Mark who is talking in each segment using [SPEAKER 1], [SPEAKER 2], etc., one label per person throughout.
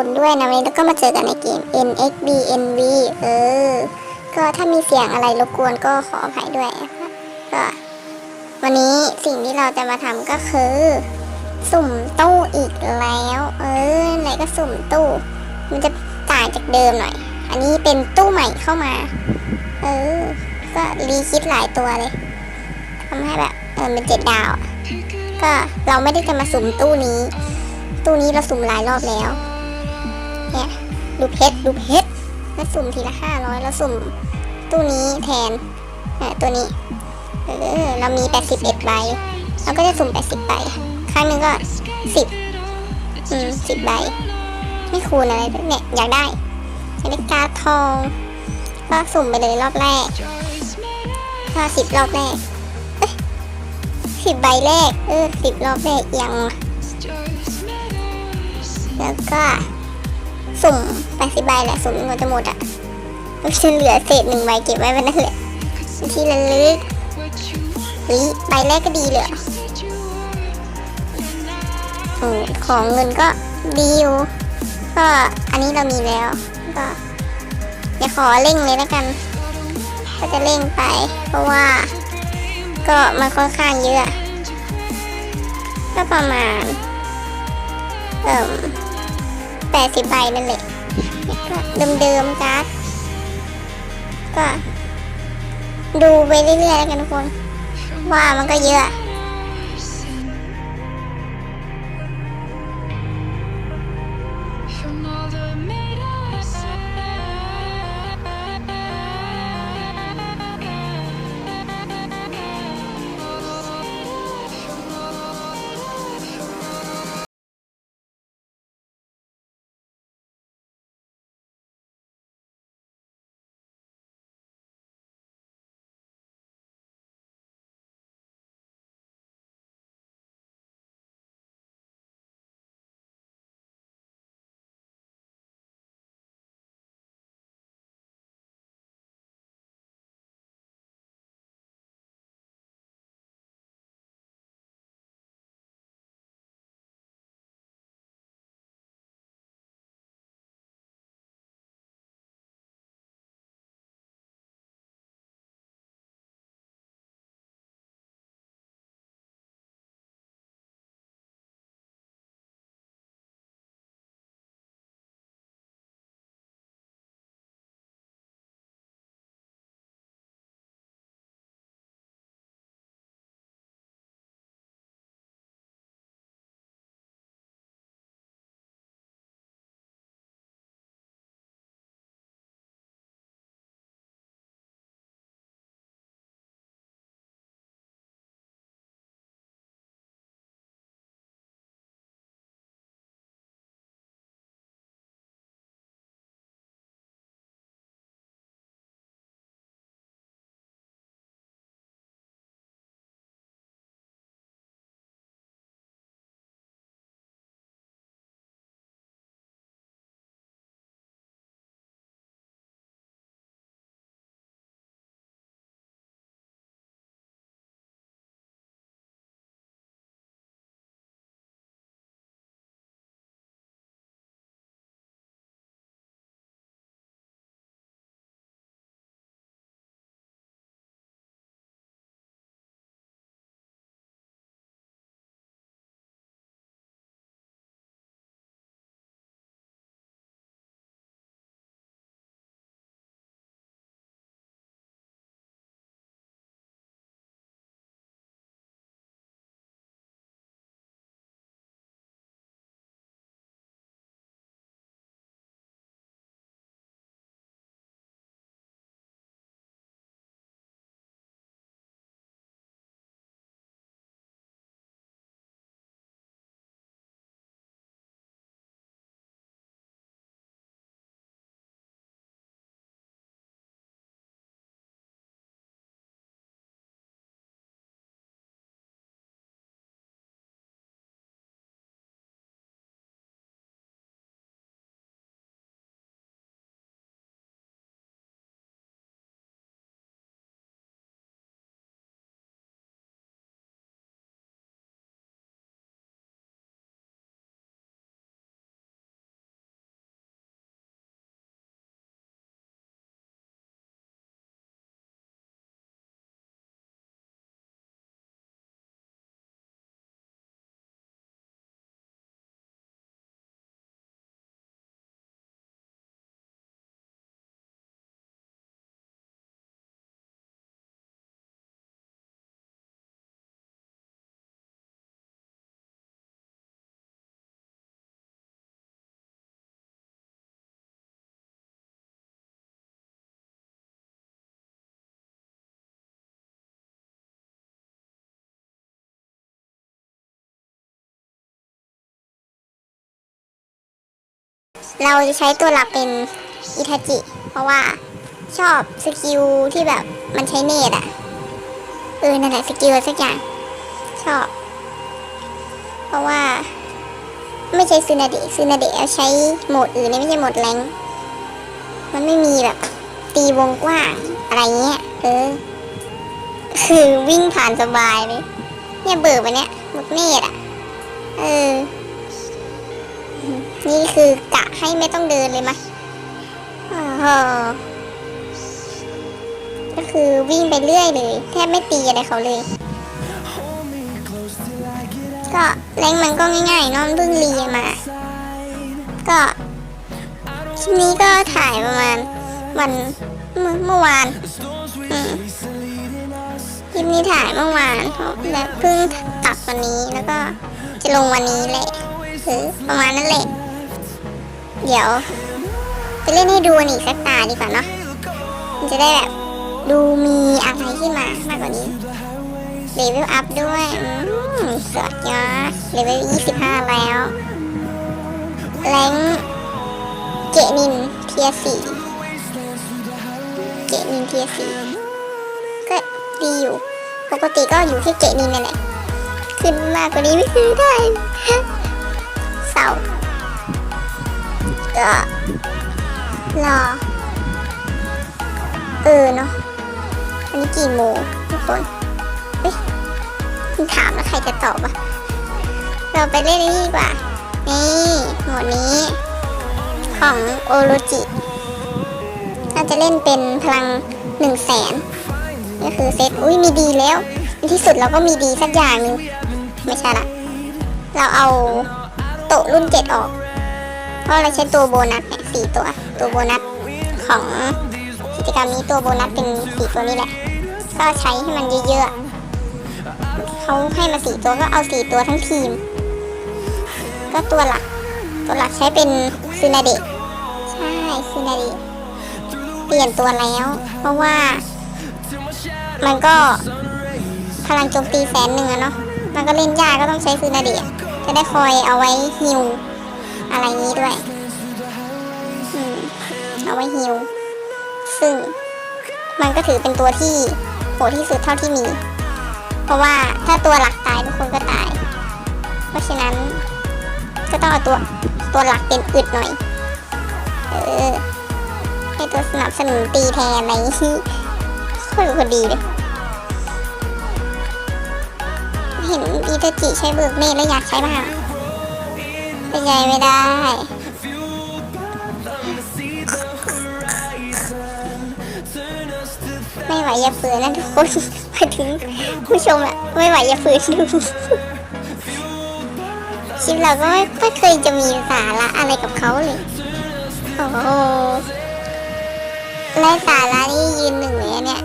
[SPEAKER 1] คนด้วยนะวันนี้แล้วก็มาเจอกันในเกม NXB NV เออ ก็ถ้ามีเสียงอะไรรบกวนก็ขออภัยด้วยก็วันนี้สิ่งที่เราจะมาทำก็คือ สุ่มตู้อีกแล้ว เออไหนก็สุ่มตู้ มันจะต่างจากเดิมหน่อย อันนี้เป็นตู้ใหม่เข้ามา เออ ก็รีคิดหลายตัวเลยทำให้แบบเออเป็นเจ็ดดาวก็เราไม่ได้จะมาสุ่มตู้นี้ ตู้นี้เราสุ่มหลายรอบแล้ว เนี่ยดูเพชรดูเพชรแล้วสุ่มทีละห้าร้อยแล้วสุ่มตู้นี้แทนตัวนี้ เออ เรามี 81ใบ เราก็จะสุ่ม 80ใบ ครั้งหนึ่งก็ 10 อืม10ใบ ไม่คูณอะไรเนี่ย อยากได้อยากได้การ์ดทอง ก็สุ่มไปเลยรอบแรกถ้าสิบรอบแรกเอ้ยสิบใบแรก เออสิบรอบแรกยัง แล้วก็ สุ่มแปดสิบใบแหละสุ่มเงินจะหมดอะก็จะเหลือเศษหนึ่งใบเก็บไว้วันนั้นแหละที่ระลึกเฮ้ยใบแรกก็ดีเลยอของเงินก็ดีอยู่ก็อันนี้เรามีแล้วก็อย่าขอเร่งเลยแล้วกัน ก็จะเร่งไป เพราะว่า ก็มันค่อนข้างเยอะ ก็ประมาณ เอ่อ แปดสิบใบนั่นแหละก็เดิมๆการ์ดก็ ดูไปเรื่อยๆกันทุกคน ว่ามันก็เยอะ เราจะใช้ตัวหลักเป็นอิทาจิ เพราะว่าชอบสกิลที่แบบมันใช้เนตอะเออนั่นแหละสกิลสักอย่าง ชอบ เพราะว่า ไม่ใช้ซูนาเดะซูนาเดะเอาใช้โหมดอื่นไม่ใช่โหมดแรงมันไม่มีแบบ ตีวงกว้างอะไรเงี้ยเออ คือวิ่งผ่านสบายเลยเนี่ยเบิร์ไปเนี่ยหมดเนตอะเออ นี่คือกะให้ไม่ต้องเดินเลยมะโอ้โหก็คือวิ่งไปเรื่อยเลย แทบไม่ตีอะไรเขาเลย ก็แรงมันก็ง่ายๆเนอะมันเพิ่งเรียนมา ก็คลิปนี้ก็ถ่ายประมาณวันเมื่อเมื่อวานคลิปนี้ถ่ายเมื่อวานและเพิ่งตัดวันนี้แล้วก็จะลงวันนี้แหละหรือประมาณนั้นแหละ เดี๋ยวไปเล่นให้ดูอีกสักตาดีกว่าเนาะมันจะได้แบบดูมีอะไรขึ้นมามากกว่านี้เลเวลอัพด้วยสุดยอดเลเวล25 แล้ว แรงเจนินเทียสี่เจนินเทียสี่ก็ดีอยู่ ปกติก็อยู่ที่เจนินนั่นแหละขึ้นมากกว่านี้ไม่ได้เศร้า ก็รอเออเนาะอันนี้กี่โมงทุกคนเฮ้ยคุณถามแล้วใครจะตอบอะเราไปเล่นนี่ดีกว่า นี่หมวดนี้ ของโอโรจิน่าจะเล่นเป็นพลังหนึ่งแสนก็คือเซตอุ้ยมีดีแล้วในที่สุดเราก็มีดีสักอย่างนึงไม่ใช่ละ เราเอาโตะรุ่นเจ็ดออก เพราะเราใช้ตัวโบนัสเนี่ยสี่ตัว ตัวโบนัสของกิจกรรมนี้ตัวโบนัสเป็นสี่ตัวนี้แหละ ก็ใช้ให้มันเยอะๆเขาให้มาสี่ตัวก็เอาสี่ตัวทั้งทีม ก็ตัวหลัก ตัวหลักใช้เป็นซูนาเดะใช่ซูนาเดะเปลี่ยนตัวแล้ว เพราะว่า มันก็พลังโจมตีแสนหนึ่งอะเนาะ มันก็เล่นยากก็ต้องใช้ซูนาเดะจะได้คอยเอาไว้ฮิว อะไรนี้ด้วยเอาไว้ฮิวซึ่งมันก็ถือเป็นตัวที่โหดที่สุดเท่าที่มี เพราะว่าถ้าตัวหลักตายทุกคนก็ตาย เพราะฉะนั้นก็ต้องเอาตัวตัวหลักเป็นอึดหน่อย เออ ให้ตัวสนับสนุนตีแทนอะไรอย่างนี้คนคนดีเลยเห็นอีตจิใช้เบิกเนตรแล้วอยากใช้บ้าง แต่ใช้ไม่ได้ ไม่ไหวอย่าฝืนนะทุกคนไปถึงผู้ชมอะไม่ไหวอย่าฝืนดูคลิปเราก็ไม่เคยจะมีสาระอะไรกับเขาเลย โอ้โหไร้สาระนี่ยืนหนึ่งเลยเนี่ย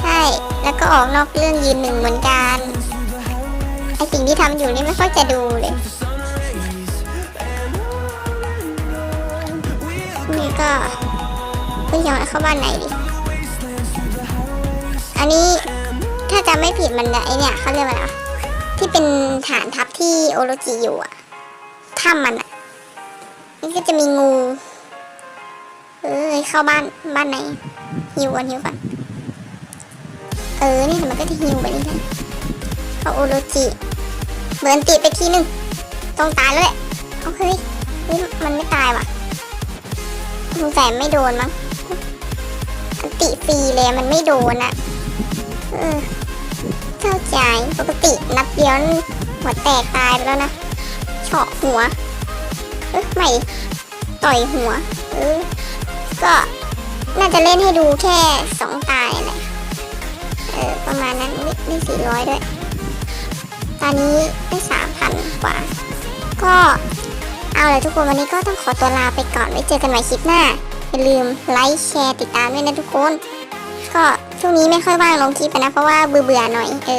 [SPEAKER 1] ใช่ แล้วก็ออกนอกเรื่องยืนหนึ่งเหมือนกัน ไอสิ่งที่ทำอยู่นี่ไม่ค่อยจะดูเลยนี่ก็เพิ่งยังไม่เข้าบ้านไหนดิ อันนี้ถ้าจะไม่ผิดมันไอเนี่ยเขาเรียกว่าอะไรที่เป็นฐานทัพที่โอโรจิอยู่อะถ้ำมันอะนี่ก็จะมีงู เออเข้าบ้านบ้านไหนหิวก่อนหิวก่อนเออนี่มันก็จะหิวไปนี่แหละเอาโอโรจิ เบิร์นติไปทีหนึ่งต้องตายแล้วแหละโอเคเฮ้ยมันไม่ตายว่ะสงสัยไม่โดนมั้งติฟรีเลยมันไม่โดนอะเออเข้าใจปกตินัดเดียวนี่หัวแตกตายไปแล้วนะเฉาะหัวเอ้ยไม่ต่อยหัวเออก็น่าจะเล่นให้ดูแค่สองตายแหละเออประมาณนั้นไม่ไม่สี่ร้อยด้วย ตอนนี้ได้สามพันกว่า ก็เอาเลยทุกคนวันนี้ก็ต้องขอตัวลาไปก่อนไว้เจอกันใหม่คลิปหน้า อย่าลืมไลค์แชร์ติดตามด้วยนะทุกคน ก็ช่วงนี้ไม่ค่อยว่างลงคลิปนะเพราะว่าเบื่อๆหน่อยเออ